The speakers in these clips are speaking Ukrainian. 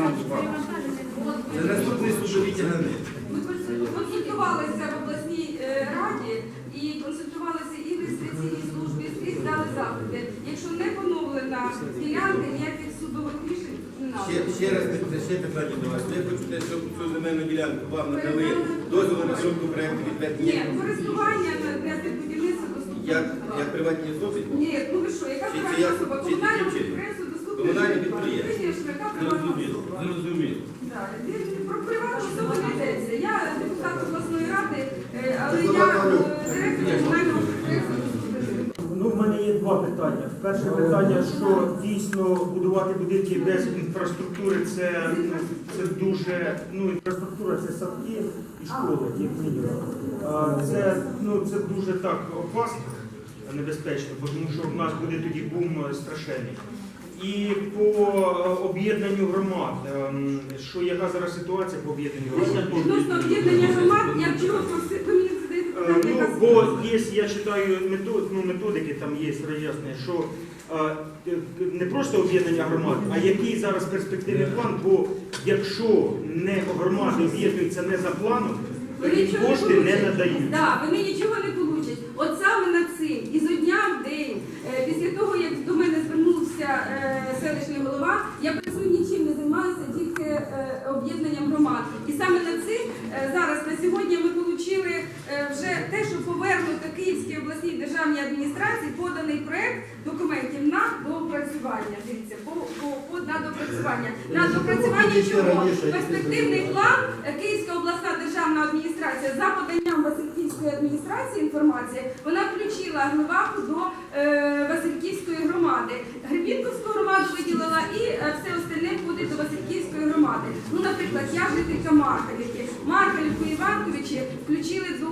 нам з вами. Це наступний судові тягани. Ми консультувалися в обласній е, раді і консультувалися і в реєстраційній службі, і скрізь дали запити. Якщо не поновлена ділянка, ніяких судових рішень не Ще, ще раз ще питання до вас. Ви хочете, щоб цю земельну ділянку вам надали дозвіл на розробку проєкту Ні, користування на для будівництва доступно. як, як приватні особи? Ні, ну ви що, яка приватна особа? чи Комунальне яка приватна Зрозуміло, зрозуміло. Про приватну особу не йдеться. Я депутат обласної ради, е, але я е, директор комунального підприємства Ну, в мене є два питання. Перше питання, що дійсно будувати будинки без інфраструктури це, ну, це дуже, ну, інфраструктура це садки і школи, як мінімум. Це, ну, це дуже так опасно, небезпечно, бо тому що в нас буде тоді бум е, страшенний. І по е, об'єднанню громад, ем, що яка зараз ситуація по об'єднанню громад? Відносно об'єднання громад, я просив, ви мені задаєте Е, питання, Ну, бо є, я читаю метод, ну, методики, там є роз'яснення, що е, не просто об'єднання громад, а який зараз перспективний план, бо якщо не громади об'єднуються не за планом, то не кошти не надають. Да, вони нічого не получать. От саме над цим, і зо дня в день, е, після того, як до мене звернувся е, селищний голова, я працюю нічим не займаюся, тільки е, об'єднанням громад. І саме над цим е, зараз на сьогодні ми отримали вже те, що повернуто Київській обласній державній адміністрації поданий проект документів на доопрацювання. Дивіться, по, по, на доопрацювання. На доопрацювання чого? Перспективний план е, Київська обласна державна адміністрація за поданням Васильківської адміністрації інформації вона включила Гливаху до е, Васильківської громади. Гребінковську громаду виділила і е, все остальне входить до Васильківської громади. Ну, наприклад, я жителька Маркалівки. Маркалівку і Іванковичі включили до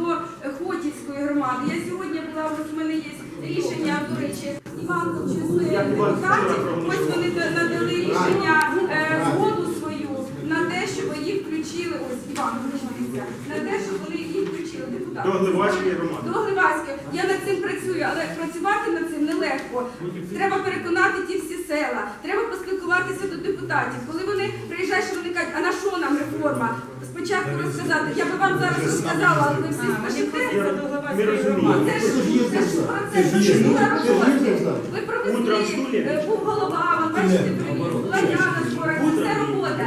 Хотівської громади. Я сьогодні була, ось у мене є рішення, до речі, Я бачу, депутатів. Ось вони надали рішення е, згоду свою на те, щоб їх включили. Ось дивіться, на те, щоб вони їх включили. До Гливацької громади. До Гливацької. Я над цим працюю, але працювати над цим нелегко. Треба переконати ті всі села. Треба поспілкуватися до депутатів. Коли вони приїжджають, що вони кажуть, а на що нам реформа? Спочатку розказати. Я би вам зараз розказала, але ви всі спишете. Ми розуміємо. Це ж це ж процес, процедура роботи. Ви провели, е, був голова, вам бачите, привіз, була я на зборах, це робота.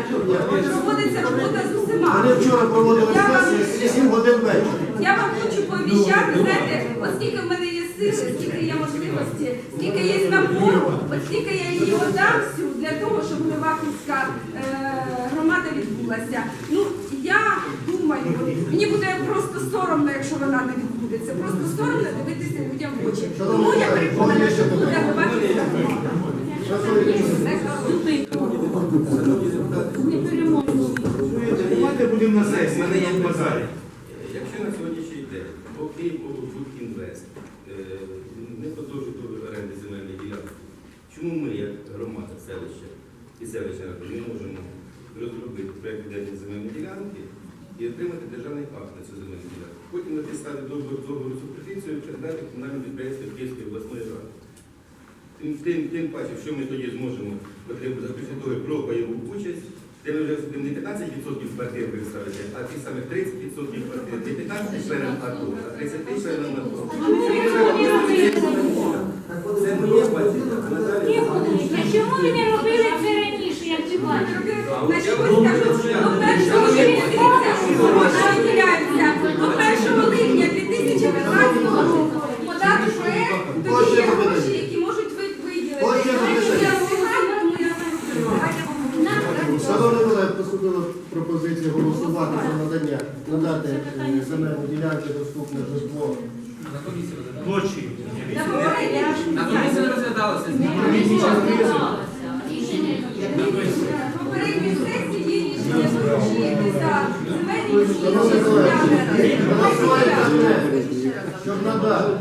Проводиться робота з усіма. Вони вчора проводили Я вам- сесію 7 годин вечора. Я вам хочу пообіцяти, знаєте, оскільки в мене сили, скільки є можливості, скільки є напору, от скільки я її отдам всю для того, щоб Леваківська е, громада відбулася. Ну, я думаю, мені буде просто соромно, якщо вона не відбудеться. Просто соромно дивитися людям в очі. Тому я переконана, що буде Леваківська громада. Давайте будемо на сесії. Мене є базарі. Якщо на сьогоднішній день по Київбудінвест не продовжує договір оренди земельної ділянки, чому ми, як громада селища і селищна рада, не можемо розробити проєкт відведення земельної ділянки і отримати державний акт на цю земельну ділянку? Потім на підставі договору суперфіцією передати комунальному підприємству Київської обласної ради. Тим, тим, тим паче, що ми тоді зможемо потрібно заключити договір про пайову участь, де ми вже не 15% квартир виставити, а ті самі 30% квартир, не 15 членам АТО, а 30 членам АТО. Це моє бачення. а Наталя- А чому ви не робили це раніше, як цювати? Значить, ось до першого липня гроші виділяються до 1 липня 2015 року. Подати проект, тоді є гроші, які можуть виділити. Шановні колеги, поступила пропозиція голосувати за надання, надати е, земельну ділянку доступне житло. Площі. На комісії попередній сесії є рішення залучити за земельні щоб надати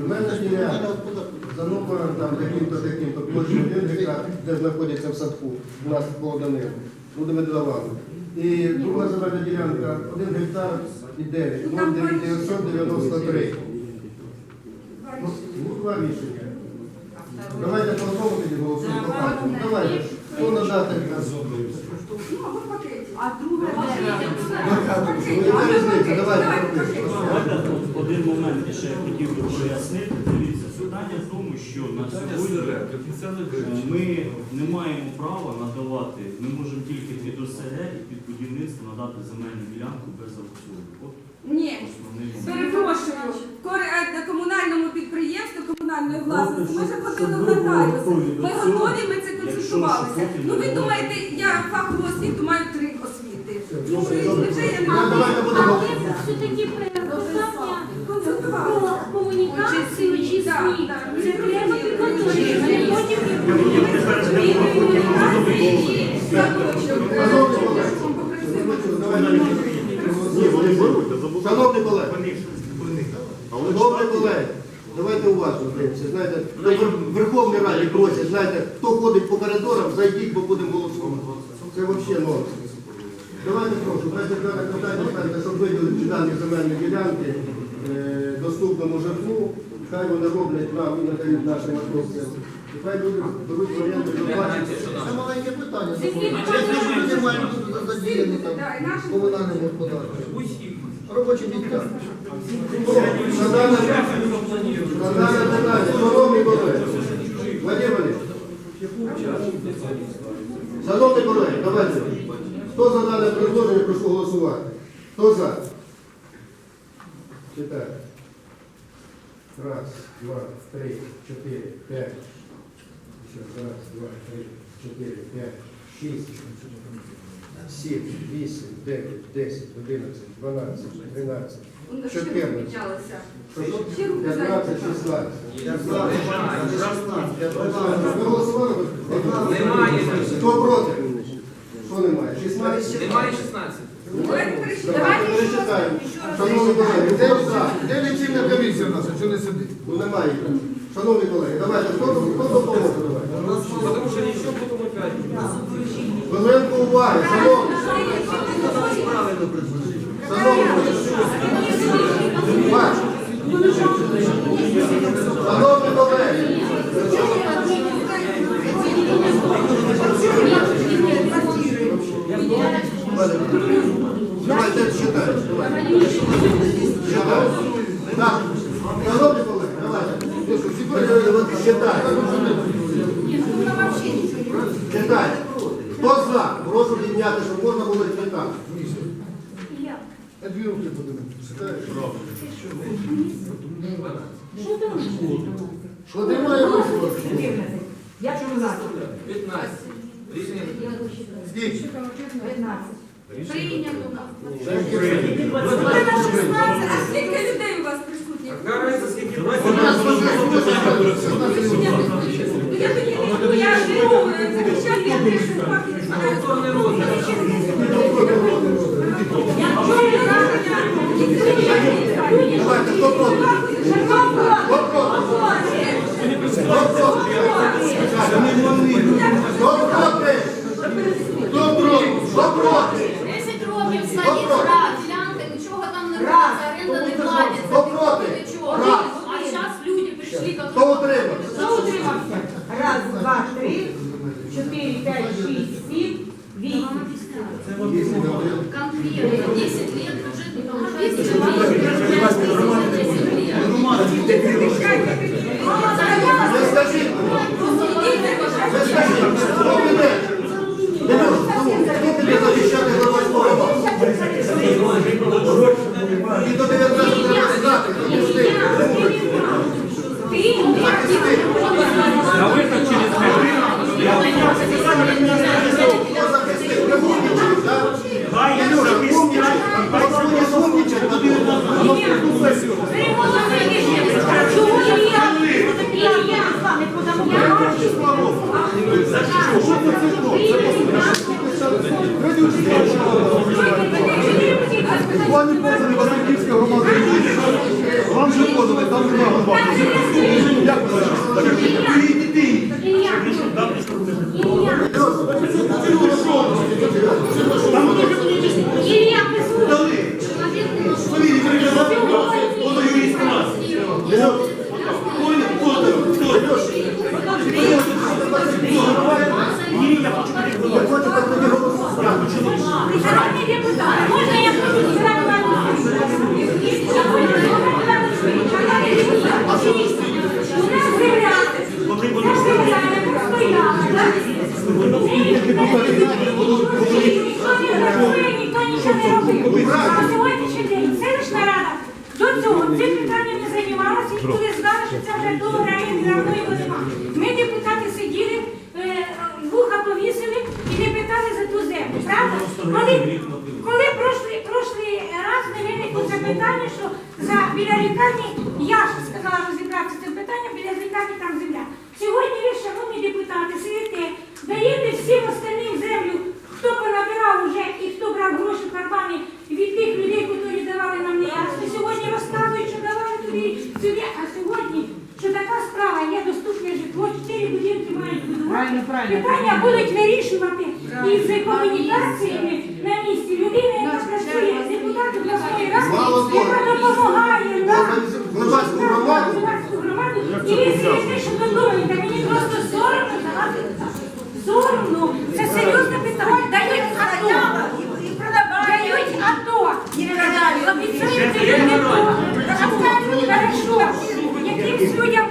земельну ділянку за номером там таким-то, таким-то площі 1 гектар, де знаходиться в садку, у нас по Данилу, будемо додавати. І друга земельна ділянка 1 гектар і 9, 0,993. Ну, ну, два рішення. Давайте по одному тоді голосуємо по факту. Давайте. Хто надати? а друга? Давайте. Тут один момент я ще хотів би прояснити. Дивіться, питання в тому, що на сьогодні е, ми не маємо права надавати, ми можемо тільки під ОСГ і під будівництво надати земельну ділянку без аукціону. От Ні. основний момент. Перепрошую, Кор- е, на комунальному підприємстві комунальної власності ми вже Щоб ходили в ви були нотаріуси. готові до Ми цього, готові, ми це якщо потім Ну ви думаєте, я фахову освіту маю три освіти. Ну, вже я Ну, маю. Але все-таки питання про комунікацію. Так, так. Це треба підготовити. Шановні колеги, шановні колеги, давайте уважно, дивимося. Знаєте, на Вер- Верховній Раді просять, знаєте, хто ходить по коридорам, зайдіть, бо будемо голосувати. Це взагалі. Давайте прошу, давайте дане питання ставте, щоб виділити дані земельні ділянки е, доступному житлу. Хай вони роблять нам і надають нашим хлопцям. І хай люди беруть варіанти, доплачують. Це маленьке питання. Задіяні там наші- комунальним господарством. Робочі дане на дане питання, шановні колеги, Вадим Валерійович, шановні колеги, давайте. Хто за дане предложення, прошу голосувати. Хто за? Читаю. Раз, два, три, чотири, п'ять. Раз, два, три, чотири, п'ять, шість, сім, вісім, дев'ять, десять, одинадцять, дванадцять, тринадцять, Ще руки чотирнадцять. піднялися. Що, Ще руки 15, зайняті. 16. Ви голосували? Немає. Хто проти? Що немає? 16? Немає 16. Давайте перечитаємо. Давайте. Шановні колеги, за? Де лічильна комісія в нас, що не сидить? Ну немає. Шановні колеги, давайте, хто, хто допоможе? Давайте. Хвилинку уваги, шановні. Шановні колеги. Бач. Шановні колеги. Давайте читайте. Давайте. Читайте. Так. Шановні колеги, давайте. Читайте. Читайте. Хто за? Прошу підняти, щоб можна було читати. А дві руки будемо. Що там? Що немає голосувати? 15. Рішення Скільки? Прийнято. Скільки? А скільки людей у вас присутніх? Карається скільки Ну, Я тоді ну, я живу захищати інтереси Давайте, хто проти? Хто проти? Хто проти? Хто проти? Хто проти? Хто проти? 10 років стоїть гра, ділянка, нічого там не робиться, оренда не платиться, Хто проти? нічого. Раз. А зараз люди прийшли, Хто які утримався? Хто утримався? Раз, два, три, чотири, п'ять, шість, сім, вісім. конкретно 10 лет уже не 10 комунікації на місці людини, яка працює на обласної ради, яка допомагає нам Глибацьку громаду. І він смішний, що ви думаєте, мені просто соромно давати. Соромно. Це серйозне питання. Дають АТО. Дають АТО. Обіцяють людям АТО. Хорошо. Якимсь людям